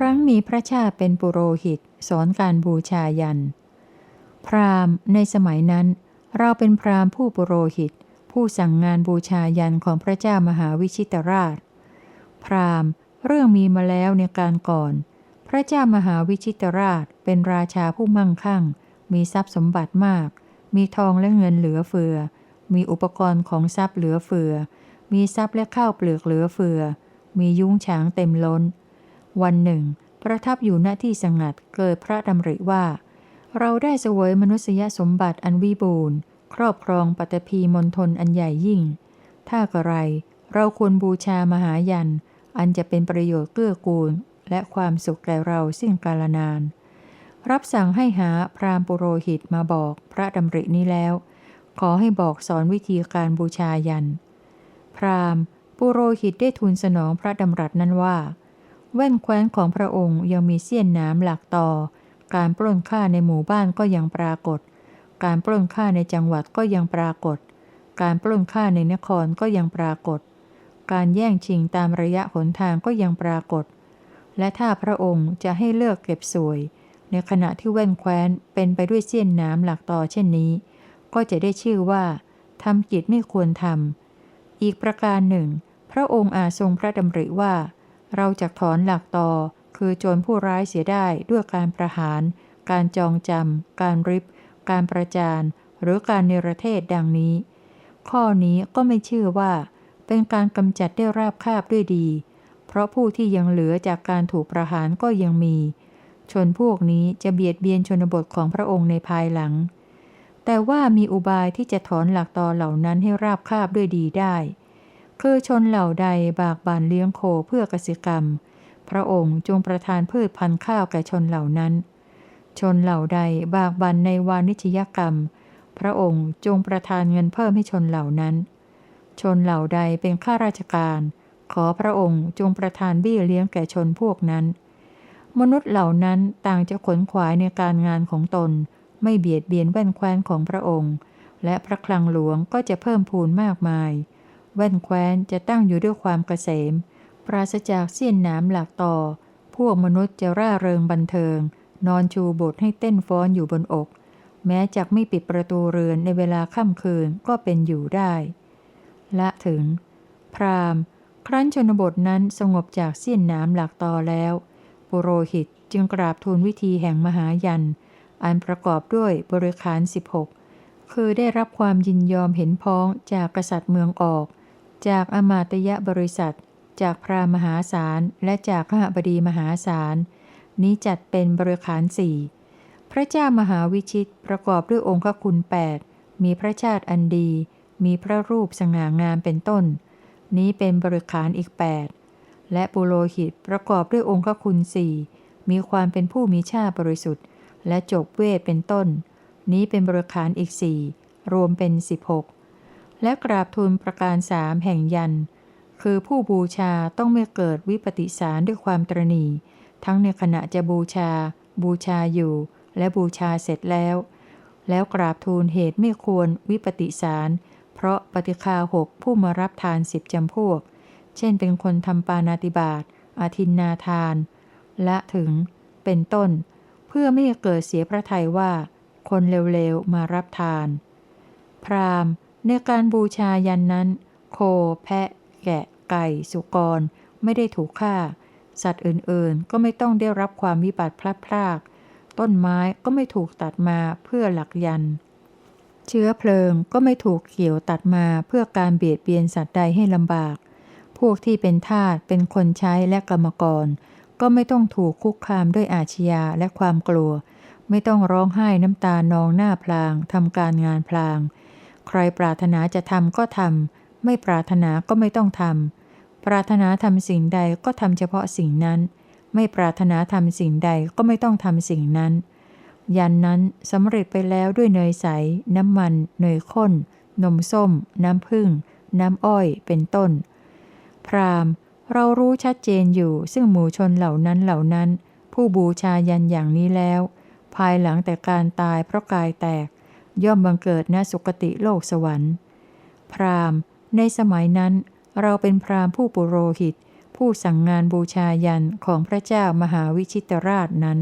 ครั้งมีพระชาเป็นปุโรหิต สอนการบูชายัน พราหมณ์ในสมัยนั้น เราเป็นพราหมณ์ผู้ปุโรหิต ผู้สั่งงานบูชายันของพระเจ้ามหาวิชิตราช พราหมณ์เรื่องมีมาแล้วในการก่อน พระเจ้ามหาวิชิตราชเป็นราชาผู้มั่งคั่ง มีทรัพย์สมบัติมาก มีทองและเงินเหลือเฟือ มีอุปกรณ์ของทรัพย์เหลือเฟือ มีทรัพย์และข้าวเปลือกเหลือเฟือ มียุ้งฉางเต็มล้น วันหนึ่ง ประทับอยู่ณที่สงัดเกิดพระดำริว่า เราได้เสวยมนุษยสมบัติอันวิบูรณ์ ครอบครองปัตภีมณฑลอันใหญ่ยิ่ง ถ้ากระไร เราควรบูชามหายัน อันจะเป็นประโยชน์เกื้อกูล และความสุขแก่เราสิ้นกาลนาน รับสั่งให้หาพราหมปุโรหิตมาบอกพระดำรินี้แล้ว ขอให้บอกสอนวิธีการบูชายัน พราหมปุโรหิตได้ทูลสนองพระดำรัสนั้นว่า แว่นแคว้นของพระองค์ยังมีเสี้ยนน้ำหลักต่อ การปล้นฆ่าในหมู่บ้านก็ยังปรากฏ การปล้นฆ่าในจังหวัดก็ยังปรากฏ การปล้นฆ่าในนครก็ยังปรากฏ การแย่งชิงตามระยะหนทางก็ยังปรากฏ และถ้าพระองค์จะให้เลือกเก็บสวย ในขณะที่แว่นแคว้นเป็นไปด้วยเสี้ยนน้ำหลักต่อเช่นนี้ ก็จะได้ชื่อว่าทำกิจไม่ควรทำอีกประการหนึ่ง พระองค์อาจทรงพระดำริว่า เราจะถอนหลักต่อ คือโจรผู้ร้ายเสียได้ด้วยการประหาร การจองจำ การริบ การประจาน หรือการเนรเทศดังนี้ ข้อนี้ก็ไม่ชื่อว่า เป็นการกำจัดได้ราบคาบด้วยดี เพราะผู้ที่ยังเหลือจากการถูกประหารก็ยังมี ชนพวกนี้จะเบียดเบียนชนบทของพระองค์ในภายหลัง แต่ว่ามีอุบายที่จะถอนหลักตอเหล่านั้นให้ราบคาบด้วยดีได้ คือชนเหล่าใดบากบานเลี้ยงโคเพื่อกสิกรรม พระองค์จงประทานพืชพันธุ์ข้าวแก่ชนเหล่านั้น ชนเหล่าใดบากบันในวานิชยกรรม พระองค์จงประทานเงินเพิ่มให้ชนเหล่านั้น ชนเหล่าใดเป็นข้าราชการ ขอพระองค์จงประทานบี้เลี้ยงแก่ชนพวกนั้น มนุษย์เหล่านั้นต่างจะขนขวายในการงานของตน ไม่เบียดเบียนแว่นแคว้นของพระองค์ และพระคลังหลวงก็จะเพิ่มพูนมากมาย แว่นแคว้นจะตั้งอยู่ด้วยความเกษม ปราศจากเสี้ยนน้ำหลักต่อ พวกมนุษย์จะร่าเริงบันเทิง นอนชูบทให้เต้นฟ้อนอยู่บนอก แม้จากไม่ปิดประตูเรือนในเวลาค่ำคืนก็เป็นอยู่ได้ ละถึง พราหมณ์ ครั้นชนบทนั้นสงบจากเสี้ยนน้ำหลักต่อแล้ว ปุโรหิตจึงกราบทูลวิธีแห่งมหายัน อันประกอบด้วยบริขาร 16 คือได้รับความยินยอมเห็นพ้องจากกษัตริย์เมืองออก จากอมาตยบริษัท จากพราหมหาศาลและจากข้าบดีมหาศาลนี้จัดเป็นบริขารสี่พระเจ้ามหาวิชิตประกอบด้วยองค์คุณ8มีพระชาติอันดี มีพระรูปสง่างามเป็นต้น นี้เป็นบริขารอีก 8 และปุโรหิตประกอบด้วยองค์คุณสี่มีความเป็นผู้มีชาติบริสุทธิ์ และจบเวทเป็นต้น นี้เป็นบริขารอีกสี่รวมเป็น 16 และกราบทูลประการสามแห่งยัน คือผู้บูชาต้องไม่เกิดวิปติสารด้วยความตรณีทั้งในขณะจะบูชา บูชาอยู่ และบูชาเสร็จแล้ว แล้วกราบทูลเหตุไม่ควรวิปติสาร เพราะปฏิคาหกผู้มารับทานสิบจำพวก เช่นเป็นคนทำปานาติบาตอาทินนาทาน และถึง เป็นต้น เพื่อไม่ให้เกิดเสียพระทัยว่า คนเร็วๆมารับทาน พราหมณ์ ในการบูชายันนั้น โค แพะ แกะ ไก่ สุกร ไม่ได้ถูกฆ่า สัตว์อื่นๆ ก็ไม่ต้องได้รับความวิบัติพลัดพราก ต้นไม้ก็ไม่ถูกตัดมาเพื่อหลักยัน เชื้อเพลิงก็ไม่ถูกเกี่ยวตัดมาเพื่อการเบียดเบียนสัตว์ใดให้ลำบาก พวกที่เป็นทาสเป็นคนใช้และกรรมกร ก็ไม่ต้องถูกคุกคามด้วยอาชญาและความกลัว ไม่ต้องร้องไห้น้ำตานองหน้าพลางทำการงานพลาง ใครปรารถนาจะทำก็ทำ ไม่ปรารถนาก็ไม่ต้องทำ ปรารถนาทำสิ่งใดก็ทำเฉพาะสิ่งนั้น ไม่ปรารถนาทำสิ่งใดก็ไม่ต้องทำสิ่งนั้น ยันนั้นสำเร็จไปแล้วด้วยเนยใส น้ำมัน เนยข้น นมส้ม น้ำผึ้ง น้ำอ้อย เป็นต้น พราหม์เรารู้ชัดเจนอยู่ซึ่งหมู่ชนเหล่านั้นเหล่านั้น ผู้บูชายันอย่างนี้แล้ว ภายหลังแต่การตายเพราะกายแตก ย่อมบังเกิดณสุคติโลกสวรรค์ พราหมณ์ ในสมัยนั้น เราเป็นพราหมณ์ผู้ปุโรหิต ผู้สั่งงานบูชายันของพระเจ้ามหาวิชิตราชนั้น